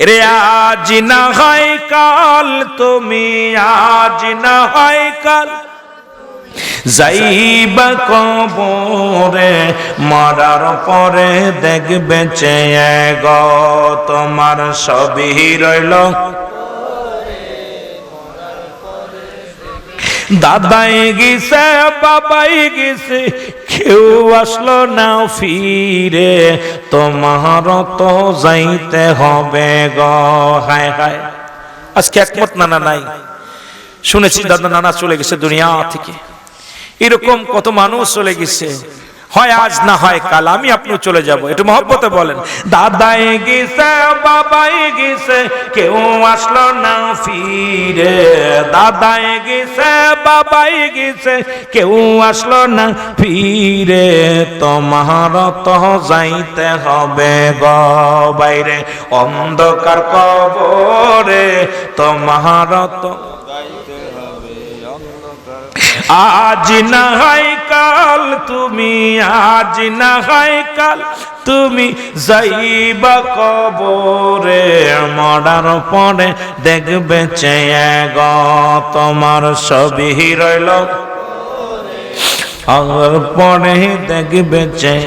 রে আজ না হয় কাল, তুমি আজ না হয় কাল। যাইবা কবরে, মরার পরে দেখবে চেয়ে গ তোমার সবই রইল। দাদাই গেছে, বাবাই গেছে, কেউ আসলো না ফিরে। তোমার তো যাইতে হবে গ, হায় হায়। আজকে একমত নানা নাই। শুনেছি দাদা নানা চলে গেছে দুনিয়া থেকে। এরকম কত মানুষ চলে গেছে। হয় আজ না হয় কাল, আমি আপনিও চলে যাব, একটু মহব্বতে বলেন। দাদাই গেছে, বাবাই গেছে, কেউ আসলো না ফিরে। দাদাই গেছে বাবাই গেছে কেউ আসলো না। ফিরে তোমার তো যাইতে হবে গ বাইরে। অন্ধকার কবরে তোমার তো আজ না হয় কাল, তুমি আজ না হয় কাল, তুমি যাইবা কবরে। মরার পরে দেখবে চেয়ে গ তোমার সবই রইল। পরে দেখবে চেয়ে